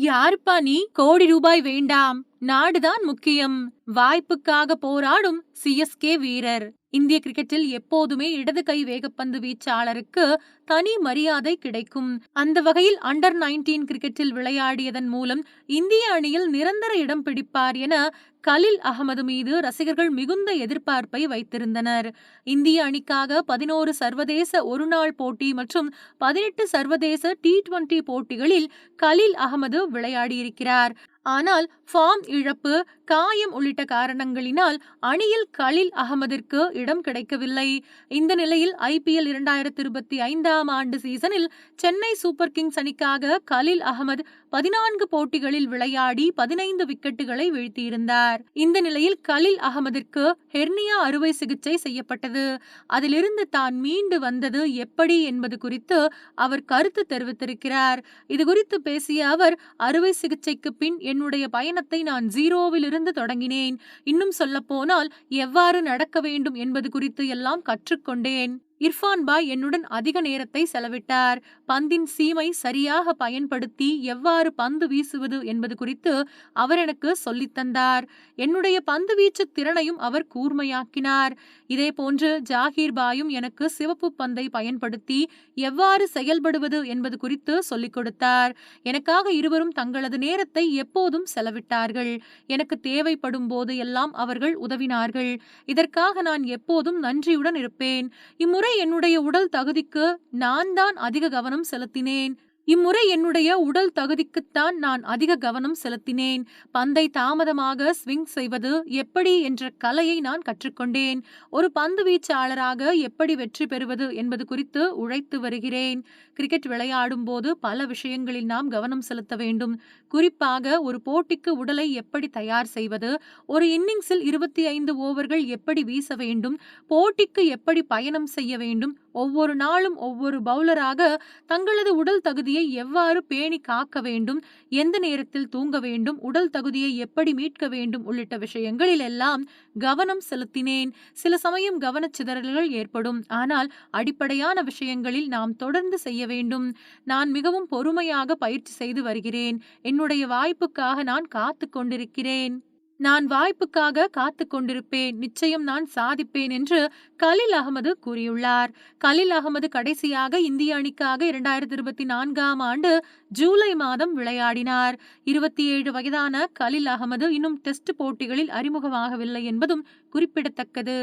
யாருப்பா நீ? கோடி ரூபாய் வேண்டாம். நாடுதான் முக்கியம். வாய்ப்புக்காக போராடும் சிஎஸ்கே வீரர். இந்திய கிரிக்கெட்டில் எப்போதுமே இடது கை வேகப்பந்து வீச்சாளருக்கு தனி மரியாதை கிடைக்கும். அந்த வகையில் அண்டர் நைன்டீன் கிரிக்கெட்டில் விளையாடியதன் மூலம் இந்திய அணியில் நிரந்தர இடம் பிடிப்பார் என கலில் அகமது மீது ரசிகர்கள் மிகுந்த எதிர்பார்ப்பை வைத்திருந்தனர். இந்திய அணிக்காக பதினோரு சர்வதேச ஒருநாள் போட்டி மற்றும் பதினெட்டு சர்வதேச டி டுவெண்டி போட்டிகளில் கலில் அகமது விளையாடியிருக்கிறார். ஆனால் ஃபார்ம் இழப்பு காயம் உள்ளிட்ட காரணங்களினால் அணியில் கலில் அகமதிற்கு இடம் கிடைக்கவில்லை. இந்த நிலையில் ஐபிஎல் இரண்டாயிரத்தி இருபத்தி ஐந்தாம் ஆண்டு சீசனில் சென்னை சூப்பர் கிங்ஸ் அணிக்காக கலில் அகமது பதினான்கு போட்டிகளில் விளையாடி பதினைந்து விக்கெட்டுகளை வீழ்த்தியிருந்தார். இந்த நிலையில் கலில் அகமதிற்கு ஹெர்னியா அறுவை சிகிச்சை செய்யப்பட்டது. அதிலிருந்து தான் மீண்டு வந்தது எப்படி என்பது குறித்து அவர் கருத்து தெரிவித்திருக்கிறார். இது குறித்து பேசிய அவர் அறுவை சிகிச்சைக்கு பின் என்னுடைய பயணத்தை நான் ஜீரோவிலிருந்து தொடங்கினேன். இன்னும் சொல்லப்போனால் எவ்வாறு நடக்க வேண்டும் என்பது குறித்து எல்லாம் கற்றுக்கொண்டேன். இர்ஃபான் பாய் என்னுடன் அதிக நேரத்தை செலவிட்டார். பந்தின் சீமை சரியாக பயன்படுத்தி எவ்வாறு பந்து வீசுவது என்பது குறித்து அவர் எனக்கு சொல்லித்தந்தார் என்னுடைய பந்து வீச்சு திறனையும் அவர் கூர்மையாக்கினார். இதே போன்று ஜாகீர் பாயும் எனக்கு சிவப்பு பந்தை பயன்படுத்தி எவ்வாறு செயல்படுவது என்பது குறித்து சொல்லிக் கொடுத்தார். எனக்காக இருவரும் தங்களது நேரத்தை எப்போதும் செலவிட்டார்கள். எனக்கு தேவைப்படும் போது எல்லாம் அவர்கள் உதவினார்கள். இதற்காக நான் எப்போதும் நன்றியுடன் இருப்பேன். இம்முறை என்னுடைய உடல் தகுதிக்கு நான் தான் அதிக கவனம் செலுத்தினேன். இம்முறை என்னுடைய உடல் தகுதிக்குத்தான் நான் அதிக கவனம் செலுத்தினேன். பந்தை தாமதமாக ஸ்விங் செய்வது எப்படி என்ற கலையை நான் கற்றுக்கொண்டேன். ஒரு பந்து வீச்சாளராக எப்படி வெற்றி பெறுவது என்பது குறித்து உழைத்து வருகிறேன். கிரிக்கெட் விளையாடும் போது பல விஷயங்களில் நாம் கவனம் செலுத்த வேண்டும். குறிப்பாக ஒரு போட்டிக்கு உடலை எப்படி தயார் செய்வது ஒரு இன்னிங்ஸில் இருபத்தி ஐந்து ஓவர்கள் எப்படி வீச வேண்டும் போட்டிக்கு எப்படி பயணம் செய்ய வேண்டும் ஒவ்வொரு நாளும் ஒவ்வொரு பவுலராக தங்களது உடல் தகுதியை எவ்வாறு பேணி காக்க வேண்டும் எந்த நேரத்தில் தூங்க வேண்டும் உடல் தகுதியை எப்படி மீட்க வேண்டும் உள்ளிட்ட விஷயங்களில் எல்லாம் கவனம் செலுத்தினேன். சில சமயம் கவனச்சிதறல்கள் ஏற்படும். ஆனால் அடிப்படையான விஷயங்களில் நாம் தொடர்ந்து செய்ய வேண்டும். நான் மிகவும் பொறுமையாக பயிற்சி செய்து வருகிறேன். என்னுடைய வாய்ப்புக்காக நான் காத்து கொண்டிருக்கிறேன். நான் வாய்ப்புக்காக காத்து கொண்டிருப்பேன் நிச்சயம் நான் சாதிப்பேன் என்று கலில் அகமது கூறியுள்ளார். கலில் அகமது கடைசியாக இந்திய அணிக்காக இரண்டாயிரத்தி இருபத்தி நான்காம் ஆண்டு ஜூலை மாதம் விளையாடினார். இருபத்தி ஏழு வயதான கலில் அகமது இன்னும் டெஸ்ட் போட்டிகளில் அறிமுகமாகவில்லை என்பதும் குறிப்பிடத்தக்கது.